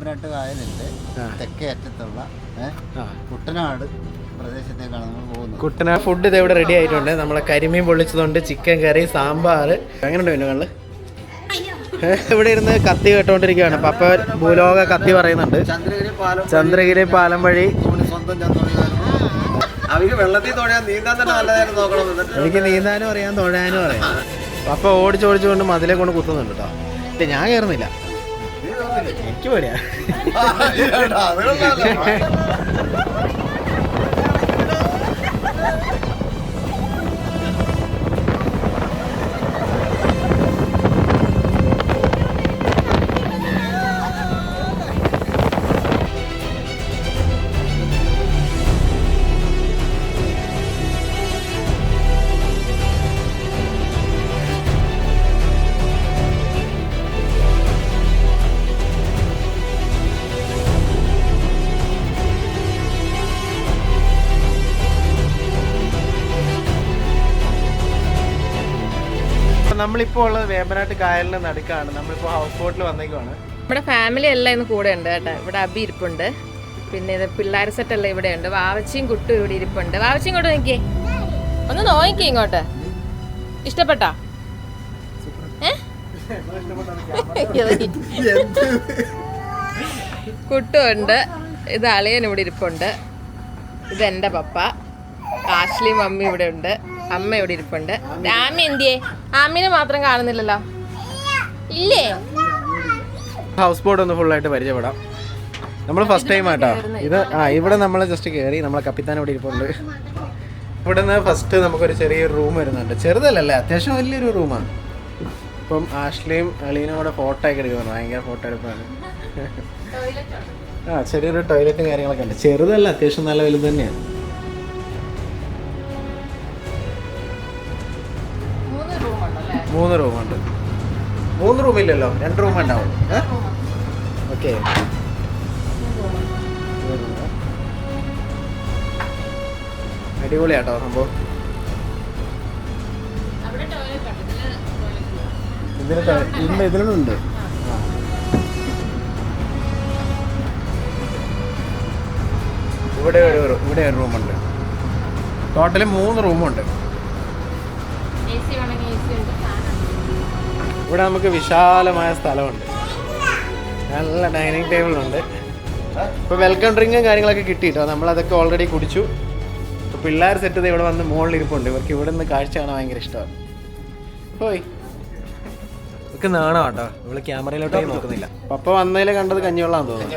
വേമ്പനാട്ട് കായലിന്റെ. തെക്കേ അറ്റത്തുള്ള കുട്ടനാട് പ്രദേശത്തേക്കാണ് നമ്മൾ പോകുന്നത്. കുട്ടനാട് ഫുഡ് ഇത് ഇവിടെ റെഡി ആയിട്ടുണ്ട്. നമ്മളെ കരിമീൻ പൊള്ളിച്ചതുണ്ട് ചിക്കൻ കറി സാമ്പാർ. അങ്ങനെയുണ്ട് പിന്നെ കള്ള്? ഇവിടെ ഇരുന്ന് കത്തി കേട്ടോണ്ടിരിക്കുകയാണ്. പപ്പ ഭൂലോക കത്തി പറയുന്നുണ്ട്. ചന്ദ്രഗിരി പാലം വഴി സ്വന്തം ചന്ദ്രഗിരി. അവർക്ക് വെള്ളത്തിൽ തൊഴാൻ നീന്താൻ തന്നെ നല്ലതായിരുന്നു നോക്കണം എനിക്ക് നീന്താനും അറിയാം തൊഴാനും അറിയാം. പപ്പ ഓടിച്ചോടിച്ചുകൊണ്ട് മതിലെ കൊണ്ട് കുത്തുന്നുണ്ട് കേട്ടോ ഞാൻ കയറുന്നില്ല. എനിക്ക് പേടിയാ നമ്മളിപ്പോൾ ഉള്ളത് വേമ്പനാട്ട് കായലിന് നടുക്കാണ്. നമ്മളിപ്പോൾ ഹൗസ് ബോട്ടിൽ വന്നേക്കുവാണ്. നമ്മുടെ ഫാമിലി എല്ലാം ഇന്ന് കൂടെ ഉണ്ട് കേട്ടോ. ഇവിടെ അബി ഇരിപ്പുണ്ട്. പിന്നെ ഇത് പിള്ളേർ സെറ്റ് എല്ലാം ഇവിടെ ഉണ്ട്. വാവച്ചിയും കുട്ടും ഇവിടെ ഇരിപ്പുണ്ട്. വാവച്ചി ഇങ്ങോട്ട് നോക്കിയേ. ഒന്ന് നോക്കിക്കേ ഇങ്ങോട്ട്. ഇഷ്ടപ്പെട്ടോ? ഏ? കുട്ടും ഉണ്ട്. ഇത് അളിയൻ ഇവിടെ ഇരിപ്പുണ്ട്. ഇത് എന്റെ പപ്പ. ആഷ്ലി മമ്മി ഇവിടെ ഉണ്ട്. അമ്മ ഇവിടെ ഇരിപ്പുണ്ട്. ആമി എന്തിയേ? ആമിനെ മാത്രം കാണുന്നില്ലല്ലോ. ഇല്ലേ? ഹൗസ് ബോട്ട് ഒന്ന് ഫുള്ളായിട്ട് പരിചയപ്പെടാം. നമ്മൾ ഫസ്റ്റ് ടൈം ആട്ടോ. ഇത് ആ ഇവിടെ നമ്മൾ ജസ്റ്റ് കയറി നമ്മളെ കപ്പിത്താൻ ഇവിടെ ഇരിപ്പുണ്ട്. ഇവിടെ നിന്ന് ഫസ്റ്റ് നമുക്കൊരു ചെറിയൊരു റൂം വരുന്നുണ്ട്. ചെറുതല്ലല്ലേ? അത്യാവശ്യം വലിയൊരു റൂമാണ് ഇപ്പം ആഷ്ലിയും അളീനും കൂടെ ഫോട്ടോ ഒക്കെ എടുക്കുന്നുണ്ട്. ഭയങ്കര ഫോട്ടോ എടുപ്പാണ്. ആ ചെറിയൊരു ടോയ്ലറ്റും കാര്യങ്ങളൊക്കെ ഉണ്ട്. ചെറുതല്ല അത്യാവശ്യം നല്ല വലുത് തന്നെയാണ് മൂന്ന് റൂമുണ്ട്. മൂന്ന് റൂമില്ലല്ലോ? രണ്ട് റൂം ഉണ്ടാവും. ഓക്കെ. അടിപൊളിയാട്ടോ സംഭവം. ഇതിന് ഇല്ല ഇതിലുണ്ട് ഇവിടെ ഒരു ഇവിടെ ഒരു റൂമുണ്ട്. ടോട്ടൽ മൂന്ന് റൂമുണ്ട്. AC വേണമെങ്കിൽ ഇവിടെ നമുക്ക് വിശാലമായ സ്ഥലമുണ്ട്. നല്ല ഡൈനിങ് ടേബിളുണ്ട്. ഇപ്പൊ വെൽക്കം ഡ്രിങ്കും കാര്യങ്ങളൊക്കെ കിട്ടിയിട്ടോ? നമ്മളതൊക്കെ ഓൾറെഡി കുടിച്ചു. ഇപ്പോൾ പിള്ളേർ സെറ്റ് ചെയ്ത് ഇവിടെ വന്ന് മുകളിൽ ഇരിപ്പുണ്ട്. ഇവർക്ക് ഇവിടെ നിന്ന് കാഴ്ച കാണാൻ ഭയങ്കര ഇഷ്ടമാണ്. പോയി. ഇവർക്ക് നാണോ കേട്ടോ. ഇവൾ ക്യാമറയിലോട്ടേ നോക്കുന്നില്ല. പപ്പ വന്നതിൽ കണ്ടത് കഞ്ഞിവെള്ളം തോന്നുന്നു?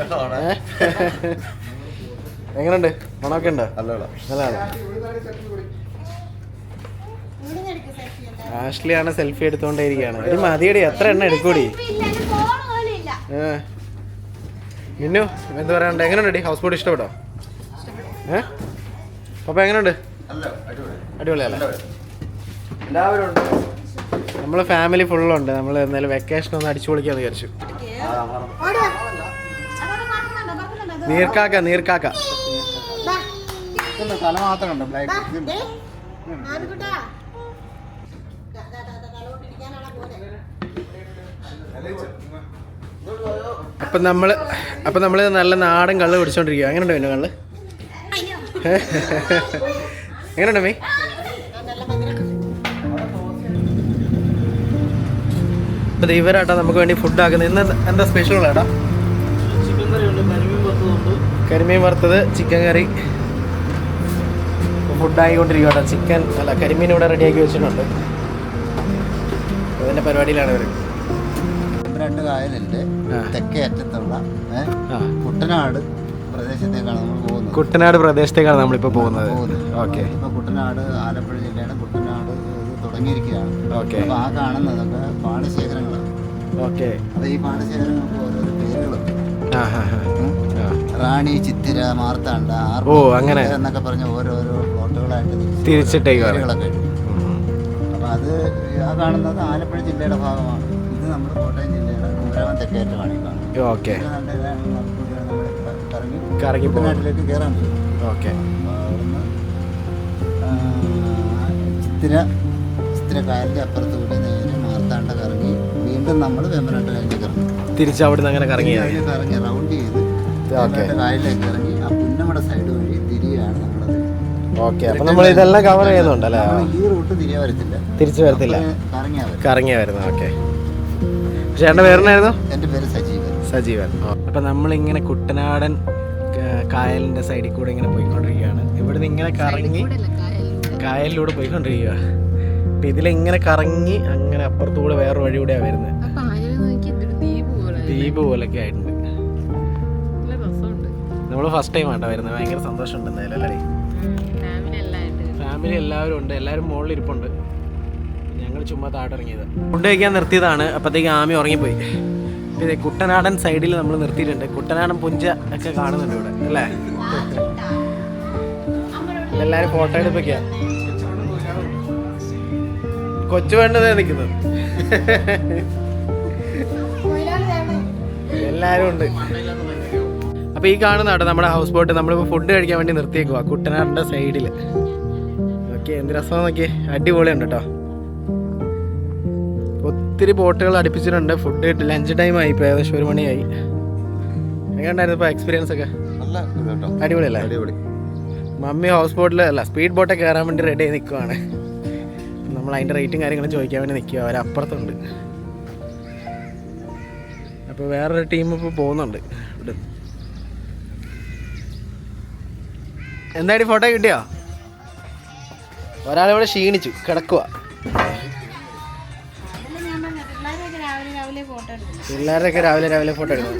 എങ്ങനെയുണ്ട് മണമൊക്കെ ഉണ്ടോ? നല്ലതാണ്. ആഷ്ലിയാണ് സെൽഫി എടുത്തുകൊണ്ടേയിരിക്കുകയാണ് ഒരു മതിയടി എത്ര എണ്ണ എടുക്കൂടി. മിന്നു എന്ത് പറയാനുണ്ട്? എങ്ങനെയുണ്ട് ഹൗസ് ബോട്ട് ഇഷ്ടപ്പെട്ടോ? ഏ? പപ്പ എങ്ങനെയുണ്ട് അടിപൊളിയല്ലേ? നമ്മൾ ഫാമിലി ഫുള്ളുണ്ട് നമ്മൾ എന്തായാലും വെക്കേഷൻ ഒന്ന് അടിച്ചു പൊളിക്കാന്ന് വിചാരിച്ചു. നീർക്കാക്ക നീർക്കാക്ക. തല മാത്രം അപ്പം നമ്മൾ അപ്പം നമ്മൾ നല്ല നാടൻ കള്ള് പിടിച്ചോണ്ടിരിക്കുക എങ്ങനെയുണ്ട് പിന്നെ കള്ള്? എങ്ങനെയുണ്ടോ മീ? അപ്പം ഇവരാട്ടോ നമുക്ക് വേണ്ടി ഫുഡ് ആക്കുന്നത്. ഇന്ന് എന്താ സ്പെഷ്യൽ ആട്ടാ കരിമീൻ വറുത്തത് ചിക്കൻ കറി ഫുഡ് ആയിക്കൊണ്ടിരിക്കുക കേട്ടോ ചിക്കൻ അല്ല കരിമീൻ ഇവിടെ റെഡിയാക്കി വെച്ചിട്ടുണ്ട്. അതിന്റെ പരിപാടിയിലാണ് ഇവർ കായലിന്റെ ആ. തെക്കേ അറ്റത്തുള്ള കുട്ടനാട് പ്രദേശത്തേക്കാണ് നമ്മൾ പോകുന്നത്. കുട്ടനാട് പ്രദേശത്തേക്കാണ് നമ്മളിപ്പോൾ പോകുന്നത്. ഓക്കെ. ഇപ്പോൾ കുട്ടനാട് ആലപ്പുഴ ജില്ലയാണ് കുട്ടനാട് തുടങ്ങിയിരിക്കുകയാണ്. ഓക്കെ. അപ്പോൾ ആ കാണുന്നതൊക്കെ പാടശേഖരങ്ങളാണ്. ഓക്കെ. അപ്പോൾ ഈ പാടശേഖരങ്ങൾക്ക് ഓരോരോ പേരുകളുണ്ട് റാണി ചിത്തിര മാർത്താണ്ഡ ആർപ്പ ഓ, അങ്ങനെ. എന്നൊക്കെ പറഞ്ഞ ഓരോരോ പ്ലോട്ടുകളായിട്ട് തിരിച്ച് തിരിച്ചിട്ടേക്കാണ് ഉണ്ട് അത് ആ കാണുന്നത് ആലപ്പുഴ ജില്ലയുടെ ഭാഗമാണ്. ഇത് നമ്മുടെ കോട്ടയം ജില്ലയുടെ കുമരകം തെക്കേറ്റമാണ് ഈ കാണുന്നത് ഓക്കെ. ഇത് നല്ല ഇതാണ്. നമുക്ക് നമ്മുടെ കറങ്ങി കറങ്ങി പോകും. കുട്ടനാട്ടിലേക്ക് കയറാൻ പറ്റും. ഓക്കെ. അപ്പോൾ അവിടുന്ന് ആ, ചിത്തിര ചിത്തിര കായലിന്റെ അപ്പുറത്ത് കൂടി നേരെ മാർത്താണ്ട കറങ്ങി വീണ്ടും നമ്മൾ വേമ്പനാട്ട് കായലിലേക്ക് ഇറങ്ങും തിരിച്ച് അവിടുന്ന് അങ്ങനെ കറങ്ങി കറങ്ങി റൗണ്ട് ചെയ്ത് ഓക്കെ. കായലിലേക്ക് ഇറങ്ങി ആ പുന്നമട സൈഡ് വഴി ഓക്കെ അപ്പൊ നമ്മൾ ഇതെല്ലാം കവർ ചെയ്യുന്നുണ്ടല്ലേ ഈ റൂട്ട് തിരികെ വരത്തില്ല തിരിച്ചു വരത്തില്ല. കറങ്ങിയാ വരും കറങ്ങിയാ വരുന്നത് ഓക്കെ. ചേട്ടന്റെ പേരെന്നായിരുന്നു എന്റെ പേര് സജീവൻ. സജീവൻ. അപ്പൊ നമ്മളിങ്ങനെ കുട്ടനാടൻ കായലിന്റെ കായലിന്റെ സൈഡിൽ കൂടെ ഇങ്ങനെ പോയിക്കൊണ്ടിരിക്കുകയാണ്. ഇവിടെ നിന്ന് ഇങ്ങനെ കറങ്ങി കായലിലൂടെ. പോയിക്കൊണ്ടിരിക്കുക. അപ്പൊ ഇതിലിങ്ങനെ കറങ്ങി അങ്ങനെ അപ്പുറത്തുകൂടെ വേറെ വഴി കൂടെയാണ് വരുന്നത്. ദ്വീപ് പോലൊക്കെ ആയിട്ടുണ്ട്. നമ്മൾ ഫസ്റ്റ് ടൈം ആട്ടോ വരുന്നത്. ഭയങ്കര സന്തോഷമുണ്ട് എന്തായാലും അല്ലേ? ഫാമിലി എല്ലാവരും ഉണ്ട് എല്ലാവരും മുകളിൽ ഇരിപ്പുണ്ട്. ഞങ്ങൾ ചുമ്മാ താട്ടിറങ്ങിയത് ഫുഡ് കഴിക്കാൻ നിർത്തിയതാണ് അപ്പോഴത്തേക്ക് ആമി ഉറങ്ങിപ്പോയി. പിന്നെ കുട്ടനാടൻ സൈഡിൽ നമ്മൾ നിർത്തിയിട്ടുണ്ട്. കുട്ടനാടൻ പുഞ്ച ഒക്കെ കാണുന്നുണ്ട് ഇവിടെ അല്ലേ? എല്ലാവരും ഫോട്ടോ എടുപ്പൊക്കെയാ കൊച്ചു വേണ്ടതേ നിൽക്കുന്നത്. എല്ലാവരും ഉണ്ട്. അപ്പൊ ഈ കാണുന്ന നമ്മുടെ ഹൗസ് ബോട്ട് നമ്മളിപ്പോൾ ഫുഡ് കഴിക്കാൻ വേണ്ടി നിർത്തിയേക്കുവാ കുട്ടനാടിന്റെ സൈഡിൽ ഓക്കെ എന്ത് രസം നോക്കിയേ അടിപൊളിയുണ്ട് കേട്ടോ ഒത്തിരി ബോട്ടുകൾ അടുപ്പിച്ചിട്ടുണ്ട്. ഫുഡ് കിട്ടി ലഞ്ച് ടൈം ആയി. ഇപ്പോൾ ഏകദേശം ഒരു മണിയായി. എങ്ങനെയുണ്ടായിരുന്നു ഇപ്പോൾ എക്സ്പീരിയൻസ് ഒക്കെ? അടിപൊളിയല്ലേ? അടിപൊളി. മമ്മി ഹൗസ് ബോട്ടിൽ അല്ല സ്പീഡ് ബോട്ടൊക്കെ കയറാൻ വേണ്ടി റെഡി ആയി നിൽക്കുവാണ് നമ്മൾ അതിന്റെ റേറ്റും കാര്യങ്ങളും ചോദിക്കാൻ വേണ്ടി നിൽക്കുക അവരപ്പുറത്തുണ്ട് അപ്പോൾ വേറൊരു ടീം ഇപ്പോൾ പോകുന്നുണ്ട്. ഇവിടെ എന്തായാലും ഫോട്ടോ കിട്ടിയോ? ഒരാളിവിടെ ക്ഷീണിച്ചു കിടക്കുക പിള്ളേരൊക്കെ രാവിലെ രാവിലെ ഫോട്ടോ എടുക്കും.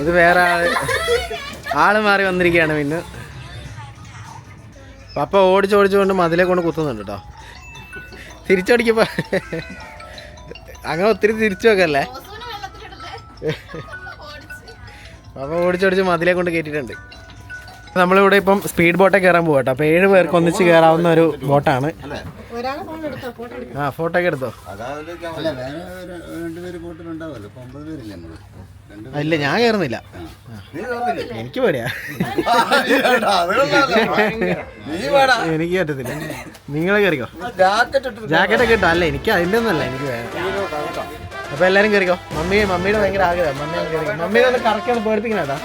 ഇത് വേറെ ആൾ ആൾ മാറി വന്നിരിക്കുകയാണ് പിന്നെ പപ്പ ഓടിച്ചോടിച്ചുകൊണ്ട് മതിലെ കൊണ്ട് കുത്തുന്നുണ്ട് കേട്ടോ തിരിച്ചടിക്കപ്പോ അങ്ങനെ ഒത്തിരി തിരിച്ചു വെക്കല്ലേ? പപ്പ ഓടിച്ചോടിച്ച് മതിലെ കൊണ്ട് കയറ്റിയിട്ടുണ്ട് നമ്മളിവിടെ ഇപ്പം സ്പീഡ് ബോട്ടേ കയറാൻ പോകട്ടോ അപ്പോൾ ഏഴ് പേർക്ക് ഒന്നിച്ച് കയറാവുന്ന ഒരു ബോട്ടാണ് ആ ഫോട്ടോ ഒക്കെ എടുത്തോ? ഇല്ല ഞാൻ കയറുന്നില്ല. എനിക്ക് പേടിയാ. എനിക്ക് പറ്റത്തില്ല. നിങ്ങൾ കയറിക്കോ? ജാക്കറ്റ് ഒക്കെ ഇട്ടോ? അല്ല എനിക്ക് അതിന്റെ ഒന്നല്ല എനിക്ക് വേണം അപ്പൊ എല്ലാരും കയറിക്കോ? മമ്മിയെ മമ്മിയുടെ ഭയങ്കര ആഗ്രഹം. മമ്മിയെ ഒന്ന് കറക്കി ഒന്ന് പേടിപ്പിക്കണേട്ടാ.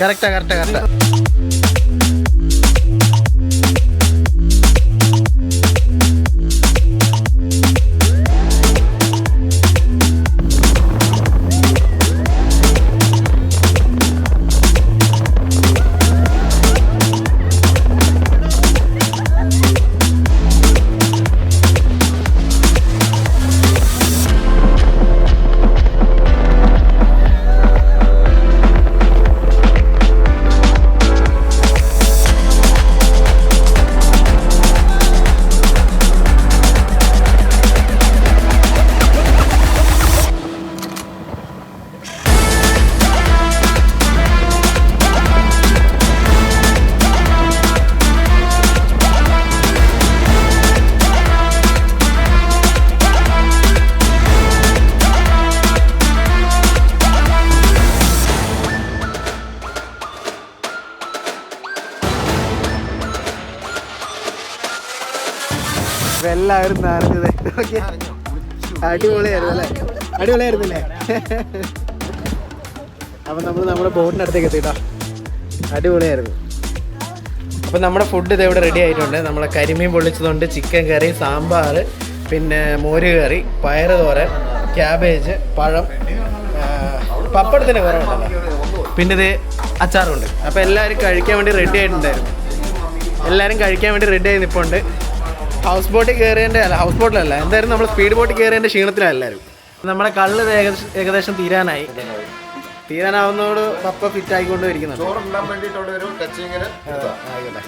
Correct correct correct. എല്ലാവരും നനഞ്ഞത് ഓക്കെ അടിപൊളിയായിരുന്നു അല്ലേ? അടിപൊളിയായിരുന്നില്ലേ? അപ്പൊ നമ്മൾ നമ്മുടെ ബോട്ടിന്റെ അടുത്തേക്ക് എത്തിട്ടോ. അടിപൊളിയായിരുന്നു. അപ്പൊ നമ്മുടെ ഫുഡ് ഇത് ഇവിടെ റെഡി ആയിട്ടുണ്ട്. നമ്മളെ കരിമീൻ പൊള്ളിച്ചതുണ്ട് ചിക്കൻ കറി സാമ്പാർ പിന്നെ മോര് കറി പയറ് തോരൻ ക്യാബേജ് പഴം പപ്പടത്തിന്റെ കുറവുണ്ടല്ലോ. പിന്നെ ഇത് അച്ചാറുണ്ട്. അപ്പോൾ എല്ലാവരും കഴിക്കാൻ വേണ്ടി റെഡി ആയിട്ടുണ്ടായിരുന്നു. എല്ലാവരും കഴിക്കാൻ വേണ്ടി റെഡി ആയി നിൽപ്പുണ്ട് ഹൗസ് ബോട്ടിൽ കയറിയതിന്റെ അല്ല ഹൗസ് ബോട്ടിലല്ല എന്തായാലും നമ്മൾ സ്പീഡ് ബോട്ടിൽ കയറിയതിന്റെ ക്ഷീണത്തിലാണ് എല്ലാവരും നമ്മുടെ കള്ള് ഏകദേശം തീരാനായി. തീരാനാവുന്നതോട് പപ്പ ഫിറ്റ് ആയിക്കൊണ്ടിരിക്കുന്നു ആയിക്കോട്ടെ.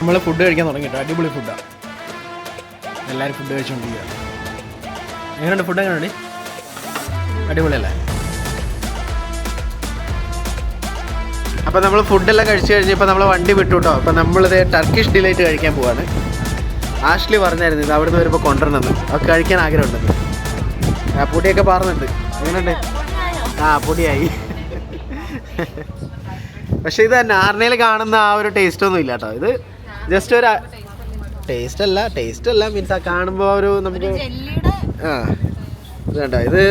നമ്മൾ ഫുഡ് കഴിക്കാൻ തുടങ്ങി കേട്ടോ അടിപൊളി ഫുഡാണ് എല്ലാവരും ഫുഡ് കഴിച്ചുകൊണ്ടിരിക്കുക എങ്ങനെയുണ്ട് ഫുഡ് എങ്ങനെയുണ്ട്? അടിപൊളിയല്ലേ? അപ്പോൾ നമ്മൾ ഫുഡെല്ലാം കഴിച്ച് കഴിഞ്ഞപ്പോൾ നമ്മൾ വണ്ടി വിട്ടു കേട്ടോ. അപ്പോൾ നമ്മളിത് ടർക്കിഷ് ഡിലൈറ്റ് കഴിക്കാൻ പോവാണ്. ആഷ്ലി പറഞ്ഞായിരുന്നു ഇത് അവിടുന്ന് വരുമ്പോൾ കൊണ്ടുവരണമെന്ന്. അത് കഴിക്കാൻ ആഗ്രഹമുണ്ടെന്ന്. ആ പൊടിയൊക്കെ പറഞ്ഞിട്ടുണ്ട് എങ്ങനെയുണ്ട്? ആ പൊടിയായി. പക്ഷെ ഇത് നാർണയിൽ കാണുന്ന ആ ഒരു ടേസ്റ്റ് ഒന്നും ഇല്ല കേട്ടോ. ഇത് ജസ്റ്റ് ഒരു ടേസ്റ്റ് അല്ല ടേസ്റ്റ് അല്ല. മീൻസ് ആ കാണുമ്പോൾ ഒരു നമുക്ക് ആ ഇത് കണ്ടോ? ഇത്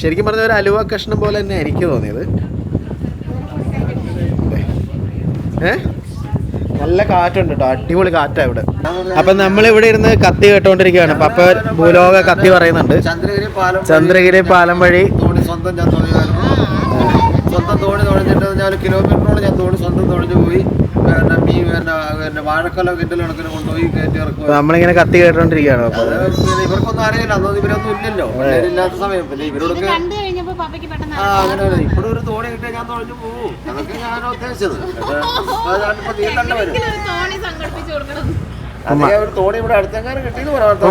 ശരിക്കും പറഞ്ഞ ഒരു അലുവ കഷ്ണം പോലെ തന്നെ എനിക്ക് തോന്നിയത്. ഏ? നല്ല കാറ്റുണ്ട് കേട്ടോ അടിപൊളി കാറ്റാ ഇവിടെ. അപ്പൊ നമ്മൾ ഇവിടെ ഇരുന്ന് കത്തി കേട്ടോണ്ടിരിക്കുകയാണ്. പപ്പ ഭൂലോക കത്തി പറയുന്നുണ്ട്. ചന്ദ്രഗിരി പാലം ചന്ദ്രഗിരി പാലം വഴി. തോണി സ്വന്തം ഞാൻ തുഴയുമായിരുന്നു സ്വന്തം തോണി തുഴഞ്ഞിട്ട് ഞാൻ കിലോമീറ്ററോളം ഞാൻ തോണി സ്വന്തം തുഴഞ്ഞു പോയി. പിന്നെ മീ പിന്നെ പിന്നെ വാഴക്കൊല കിറ്റൽ കണക്കിന് കൊണ്ടുപോയി കയറ്റി അപ്പൊ ഇറക്കുക നമ്മളിങ്ങനെ കത്തി കേട്ടോണ്ടിരിക്കുകയാണ്. അപ്പൊ ഇവർക്കൊന്നും അറിയില്ല. അന്നൊന്നും ഇവരൊന്നും ഇല്ലല്ലോ. ഇല്ലാത്ത സമയം. പിന്നെ ഇവരോടൊക്കെ ആ അങ്ങനെ വരും ഇപ്പോഴും ഒരു തോണി കിട്ടിയാൽ ഞാൻ തുഴഞ്ഞു പോകും അതൊക്കെ ഞാൻ ഉദ്ദേശിച്ചത് വരും.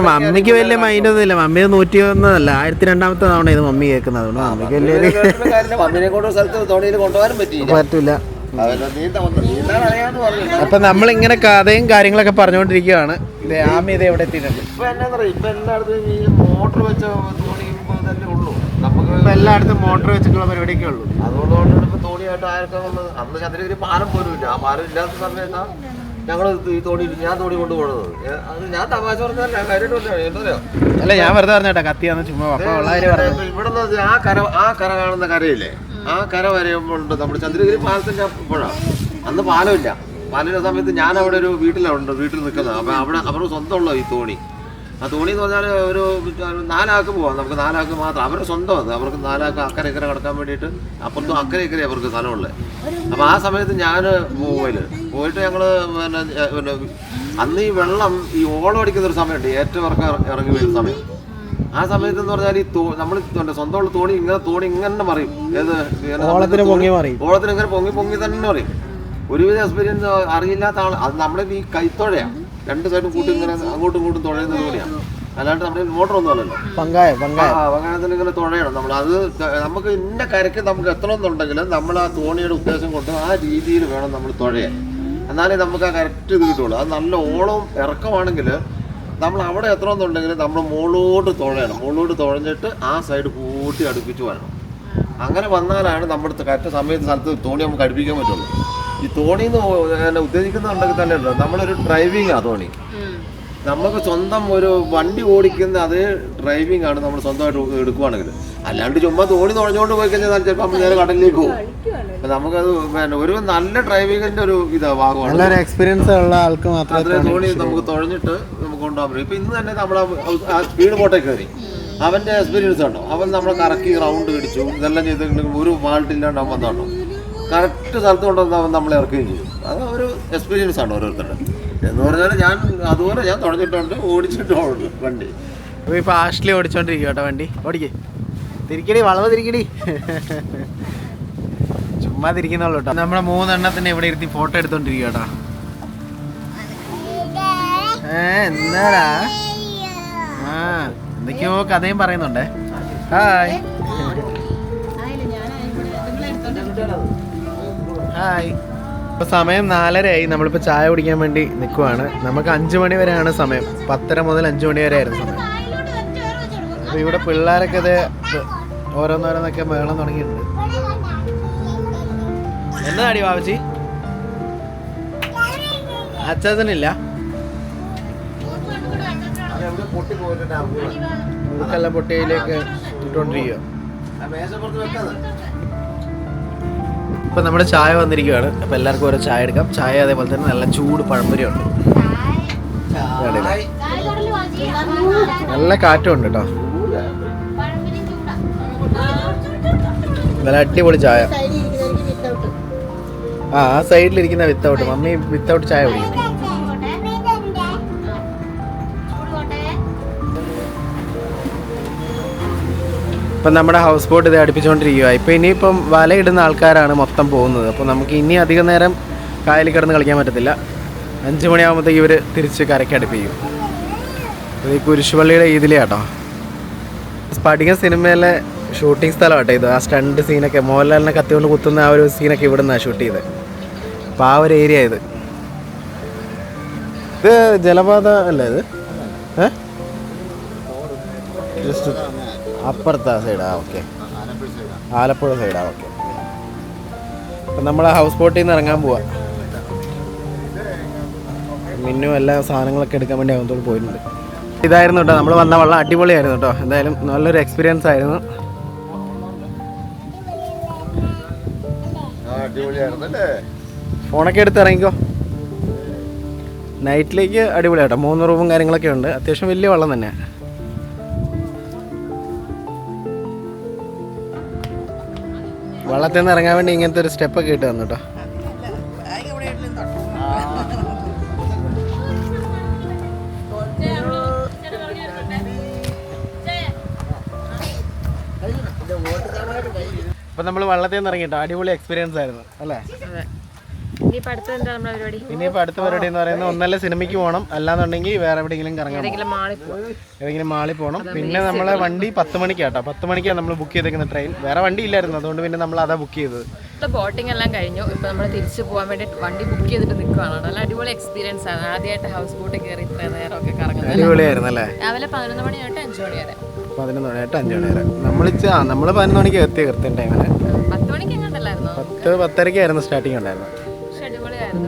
മമ്മിക്ക് വലിയ മൈൻഡ് ഒന്നും ഇല്ല. മമ്മി നൂറ്റി ഒന്നല്ല. ആയിരത്തി രണ്ടാമത്തെ തവണ ഇത് മമ്മി കേൾക്കുന്നത്. അതുകൊണ്ട് മമ്മിക്ക് വലിയ വന്നിനെ കൊണ്ട് സ്ഥലത്ത് തോണിയിൽ കൊണ്ടുപോകാനും പറ്റിയില്ല. പറ്റില്ല അവനെ നീന്താ നീന്താൻ അറിയാന്ന് പറഞ്ഞു. അപ്പൊ നമ്മളിങ്ങനെ കഥയും കാര്യങ്ങളൊക്കെ പറഞ്ഞുകൊണ്ടിരിക്കുകയാണ്. ആമി ഇത് എവിടെ എത്തിയിട്ടുണ്ട്. ഇപ്പൊ എന്നാ പറയാ ഇപ്പൊ എല്ലായിടത്തും ഈ മോട്ടർ വെച്ച തോണി തന്നെ ഉള്ളൂ. നമുക്ക് ഇപ്പൊ എല്ലായിടത്തും മോട്ടർ വെച്ചിട്ടുള്ള പരിപാടിയൊക്കെ ഉള്ളൂ. അതുകൊണ്ടുകൊണ്ട് ഇപ്പൊ തോണിയായിട്ട് ആർക്കാ വന്നത് അന്ന് ചന്ദ്രഗിരി പാലം പോലും ഇല്ല. ആ പാലം ഇല്ലാത്ത സമയത്താ ഞങ്ങൾ ഈ തോണി ഞാൻ തോണി കൊണ്ടുപോകുന്നത് ഏ, അത് ഞാൻ തമാശ പറഞ്ഞല്ല കാര്യമായിട്ടില്ല എന്താ അല്ല ഞാൻ വെറുതെ പറഞ്ഞേട്ടാ കത്തിയാന്ന് ചുമ്മാ ഇവിടെ ആ കര ആ കര കാണുന്ന കരയില്ലേ? ആ കര വരെയുമ്പോണ്ട് നമ്മുടെ ചന്ദ്രഗിരി പാലത്തിന്റെ അപ്പോഴാണ് അന്ന് പാലമില്ല. പാലിന്റെ സമയത്ത് ഞാൻ അവിടെ ഒരു വീട്ടിലുണ്ട് വീട്ടിൽ നിൽക്കുന്നത് അപ്പൊ അവിടെ അവരുടെ സ്വന്തമുള്ള ഈ തോണി. ആ തോണി എന്ന് പറഞ്ഞാൽ ഒരു നാലാൾക്ക് പോവാം. നമുക്ക് നാലാൾക്ക് മാത്രം. അവരുടെ സ്വന്തം അത് അവർക്ക് നാലാൾക്ക് അക്കരെ ഇക്കരെ കിടക്കാൻ വേണ്ടിയിട്ട് അപ്പുറത്തും അക്കരെ ഇക്കരെ അവർക്ക് സ്ഥലമുള്ളത് അപ്പം ആ സമയത്ത് ഞാൻ പോയിൽ പോയിട്ട് ഞങ്ങൾ പിന്നെ പിന്നെ അന്ന് ഈ വെള്ളം ഈ ഓളം അടിക്കുന്ന ഒരു സമയമുണ്ട്. ഏറ്റവും ഇറക്കം ഇറങ്ങി വരുന്ന സമയം. ആ സമയത്ത് എന്ന് പറഞ്ഞാൽ ഈ തോ നമ്മൾ സ്വന്തമുള്ള തോണി ഇങ്ങനെ തോണി ഇങ്ങനെ പറയും ഏത് ഓളത്തിന് പൊങ്ങി. ഓളത്തിന് ഇങ്ങനെ പൊങ്ങി പൊങ്ങി തന്നെ മറിയും. ഒരുവിധ എക്സ്പീരിയൻസ് അറിയില്ലാത്ത ആൾ അത് നമ്മുടെ ഈ കൈത്തോഴയാണ് രണ്ട് സൈഡും കൂട്ടി ഇങ്ങനെ അങ്ങോട്ടും ഇങ്ങോട്ടും തുഴയുന്ന പോലെയാണ് അല്ലാണ്ട് നമ്മുടെ മോട്ടർ ഒന്നും അല്ലല്ലോ. പങ്കായ പങ്കായ. ആ വാഹനത്തിന് ഇങ്ങനെ തുഴയണം. നമ്മൾ അത് നമുക്ക് ഇന്ന കരയ്ക്ക് നമുക്ക് എത്തണമെന്നുണ്ടെങ്കിലും നമ്മൾ ആ തോണിയുടെ ഉദ്ദേശം കൊണ്ട് ആ രീതിയിൽ വേണം നമ്മൾ തുഴയാൻ. എന്നാലേ നമുക്ക് ആ കറക്റ്റ് ഇത് കിട്ടുള്ളൂ. അത് നല്ല ഓളവും ഇറക്കമാണെങ്കിൽ നമ്മൾ അവിടെ എത്തണമെന്നുണ്ടെങ്കിൽ നമ്മൾ മുകളിലോട്ട് തുഴയണം. മുകളിലോട്ട് തുഴഞ്ഞിട്ട് ആ സൈഡ് കൂട്ടി അടുപ്പിച്ച് വരണം. അങ്ങനെ വന്നാലാണ് നമ്മുടെ കറക്റ്റ് സമയത്ത് സ്ഥലത്ത് തോണി നമുക്ക് അടുപ്പിക്കാൻ പറ്റുള്ളൂ. ഈ തോണി എന്ന് ഉദ്ദേശിക്കുന്നുണ്ടെങ്കിൽ തന്നെ ഉണ്ടോ? നമ്മളൊരു ഡ്രൈവിംഗ് ആ തോണി നമുക്ക് സ്വന്തം ഒരു വണ്ടി ഓടിക്കുന്ന അതേ ഡ്രൈവിംഗ് ആണ് നമ്മൾ സ്വന്തമായിട്ട് എടുക്കുവാണെങ്കിൽ. അല്ലാണ്ട് ചുമ്മാ തോണി തുഴഞ്ഞുകൊണ്ട് പോയി കഴിഞ്ഞാൽ ചിലപ്പോൾ നമ്മൾ നേരെ കടലിലേക്ക് പോകും. നമുക്കത് പിന്നെ ഒരു നല്ല ഡ്രൈവിങ്ങിന്റെ ഒരു ഇതാ ഭാഗമാണ്. നല്ലൊരു എക്സ്പീരിയൻസ് ഉള്ള ആൾക്ക് മാത്രമേ തോണി നമുക്ക് തുഴഞ്ഞിട്ട് നമുക്ക് കൊണ്ടുപോകാൻ പറ്റും. ഇപ്പൊ ഇന്ന് തന്നെ നമ്മൾ ആ സ്പീഡ് ബോട്ടേ കയറി. അവന്റെ എക്സ്പീരിയൻസ് ഉണ്ടോ അവൻ നമ്മളെ കറക്കി റൗണ്ട് പിടിച്ചു ഇതെല്ലാം ചെയ്തിട്ടുണ്ടെങ്കിൽ ഒരു ഫാൾട്ട് ഇല്ലാണ്ട് അവൻ വന്നോട്ടോ കറക്റ്റ് സ്ഥലത്ത് കൊണ്ടുവന്ന് നമ്മളെ ഇറക്കുകയും ചെയ്യും. അത് ഒരു എക്സ്പീരിയൻസ് ആണ് ഓരോരുത്തരുടെ. എന്ന് പറഞ്ഞാൽ ഞാൻ അതുപോലെ ഞാൻ തുടങ്ങിയിട്ടുണ്ട് ഓടിച്ചിട്ടുണ്ട് വണ്ടി. അപ്പോൾ ഇപ്പൊ ആഷ്ലി ഓടിച്ചോണ്ടിരിക്കും കേട്ടോ വണ്ടി. ഓടിക്കേ. തിരിക്കടി വളവ് തിരിക്കടി. ചുമ്മാ തിരിക്കുന്നുള്ളൂ കേട്ടോ. നമ്മുടെ മൂന്നെണ്ണത്തിന് ഇവിടെ ഇരുത്തി ഫോട്ടോ എടുത്തോണ്ടിരിക്കും കേട്ടോ. ഏ എന്താടാ? ആ എന്തൊക്കെയോ കഥയും പറയുന്നുണ്ടേ. ഹായ്. ഹായ്. ഇപ്പൊ സമയം നാലരയായി. നമ്മളിപ്പോ ചായ കുടിക്കാൻ വേണ്ടി നിൽക്കുവാണ് നമുക്ക് അഞ്ചു മണി വരെയാണ് സമയം. പത്തര മുതൽ അഞ്ചു മണി വരെ ആയിരുന്നു സമയം. അപ്പൊ ഇവിടെ പിള്ളേരൊക്കെ ഇത് ഓരോന്നോരോന്നൊക്കെ മേളം തുടങ്ങിയിട്ടുണ്ട്. എന്നതാടി ബാബുജി അച്ചാച്ചനില്ല? പൊട്ടി പോയിട്ടുണ്ട് പൊട്ടിയിലേക്ക് ഇട്ടുകൊണ്ടിരിക്കുക ഇപ്പൊ നമ്മുടെ ചായ വന്നിരിക്കുകയാണ് അപ്പം എല്ലാവർക്കും ഓരോ ചായ എടുക്കാം. ചായ അതേപോലെ തന്നെ നല്ല ചൂട് പഴംപൊരി ഉണ്ട് നല്ല കാറ്റും ഉണ്ട് കേട്ടോ. നല്ല അടിപൊളി ചായ. ആ ആ സൈഡിലിരിക്കുന്ന വിത്തൗട്ട് മമ്മി വിത്തൗട്ട് ചായ കുടിക്കുന്നു. ഇപ്പം നമ്മുടെ ഹൗസ് ബോട്ട് ഇത് അടുപ്പിച്ചുകൊണ്ടിരിക്കുക ഇപ്പം ഇനിയിപ്പം വലയിടുന്ന ആൾക്കാരാണ് മൊത്തം പോകുന്നത്. അപ്പോൾ നമുക്ക് ഇനി അധികം നേരം കായലിൽ കിടന്ന് കളിക്കാൻ പറ്റത്തില്ല. അഞ്ച് മണിയാകുമ്പോഴത്തേക്ക് ഇവർ തിരിച്ച് കരയ്ക്ക് അടുപ്പിക്കും. ഈ കുരിശുപള്ളിയുടെ ഇതിലെ കേട്ടോ സ്പടിക സിനിമയിലെ ഷൂട്ടിംഗ് സ്ഥലമാട്ടോ ഇത്. ആ സ്റ്റണ്ട് സീനൊക്കെ മോഹൻലാലിനെ കത്തിക്കൊണ്ട് കുത്തുന്ന ആ ഒരു സീനൊക്കെ ഇവിടെ നിന്നാണ് ഷൂട്ട് ചെയ്തത്. അപ്പോൾ ആ ഒരു ഏരിയ ഇത്. ഇത് ജലപാത അല്ലേ ഇത്? ഏ? ജസ്റ്റ് അപ്പുറത്തെ സൈഡാ ഓക്കെ ആലപ്പുഴ സൈഡാ ഓക്കെ അപ്പം നമ്മൾ ഹൗസ് ബോട്ടിൽ നിന്ന് ഇറങ്ങാൻ പോവാ. മിന്നു എല്ലാ സാധനങ്ങളൊക്കെ എടുക്കാൻ വേണ്ടി അകത്തോട്ട് പോയിട്ടുണ്ട്. ഇതായിരുന്നു കേട്ടോ നമ്മൾ വന്ന വെള്ളം അടിപൊളിയായിരുന്നു കേട്ടോ എന്തായാലും നല്ലൊരു എക്സ്പീരിയൻസ് ആയിരുന്നു. ഫോണൊക്കെ എടുത്ത് ഇറങ്ങിക്കോ. നൈറ്റിലേക്ക് അടിപൊളിയാട്ടോ മൂന്ന് റൂമും കാര്യങ്ങളൊക്കെ ഉണ്ട്. അത്യാവശ്യം വലിയ വെള്ളം തന്നെ വെള്ളത്തിൽ നിന്ന് ഇറങ്ങാൻ വേണ്ടി ഇങ്ങനത്തെ ഒരു സ്റ്റെപ്പ് സ്റ്റെപ്പൊക്കെ ഇട്ട് തന്നു കേട്ടോ അപ്പം നമ്മൾ വെള്ളത്തിൽ നിന്ന് ഇറങ്ങിട്ടോ അടിപൊളി എക്സ്പീരിയൻസ് ആയിരുന്നു അല്ലേ? അതെ ഇനിയിപ്പോൾ അടുത്ത പരിപാടി എന്ന് പറയുന്നത് ഒന്നല്ല സിനിമയ്ക്ക് പോകണം. അല്ലാന്നുണ്ടെങ്കിൽ വേറെ എവിടെയെങ്കിലും കറങ്ങണം ഏതെങ്കിലും മാളിൽ പോകണം. പിന്നെ നമ്മളെ വണ്ടി പത്ത് മണിക്കാട്ടോ പത്ത് മണിക്കാണ് നമ്മൾ ബുക്ക് ചെയ്തേക്കുന്ന ട്രെയിൻ വേറെ വണ്ടി ഇല്ലായിരുന്നു. അതുകൊണ്ട് പിന്നെ നമ്മൾ അതാ ബുക്ക് ചെയ്തത്. ബോട്ടിംഗ് എല്ലാം കഴിഞ്ഞു. ഇപ്പൊ നമ്മൾ തിരിച്ചു പോകാൻ വേണ്ടി വണ്ടി ബുക്ക് ചെയ്തിട്ട് നിൽക്കുകയാണ് നല്ല അടിപൊളി എക്സ്പീരിയൻസ് ആണ്. ആദ്യമായിട്ട് ഹൗസ് ബോട്ട് കയറി ഇത്ര നേരമൊക്കെ കറങ്ങുന്നത്. അടിപൊളിയായിരുന്നു അല്ലേ രാവിലെ പതിനൊന്ന് മണി തൊട്ട് അഞ്ചു മണി വരെ. പതിനൊന്ന് മണി തൊട്ട് അഞ്ചു മണി വരെ. നമ്മൾ നമ്മൾ പതിനൊന്ന് മണിക്ക് എത്തിയ കൃത്യം ടൈമിൽ പത്ത് മണിക്ക് എങ്ങാണ്ടല്ലായിരുന്നു? പത്ത് പത്തരയ്ക്കായിരുന്നു സ്റ്റാർട്ടിങ് ഉണ്ടായിരുന്നു പക്ഷെ